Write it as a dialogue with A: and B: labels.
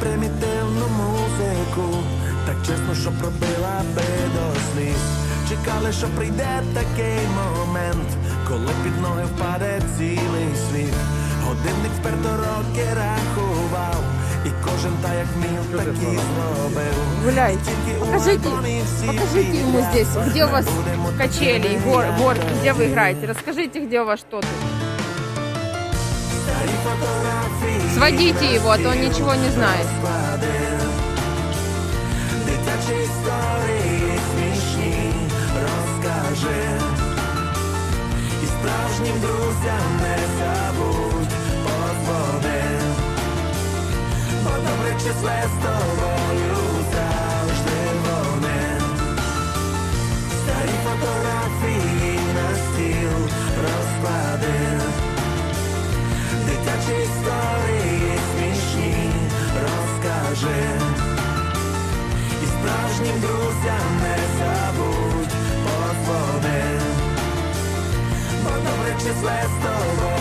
A: примітивну музику, так чесно, що пробила би до сліз. Чекали, що прийде такий момент, коли під ноги впаде цілий світ. Годинник вперто роки рахував, і кожен та як міг, так і зробив.
B: Гуляйте. Покажите, покажите ему здесь, где у вас качели,
A: тепер
B: гор, горки, где вы играете. Расскажите, где у вас тут.
A: Старі фотографії
B: Сводите его, а то он ничего не знает.
A: Дитячі історії смішні розкаже. І справжнім друзям не забудь подзвони. Бо добре числе з тобою розкаже. І справжнім друзям не забудь подзвони. Бо добре числе з тобою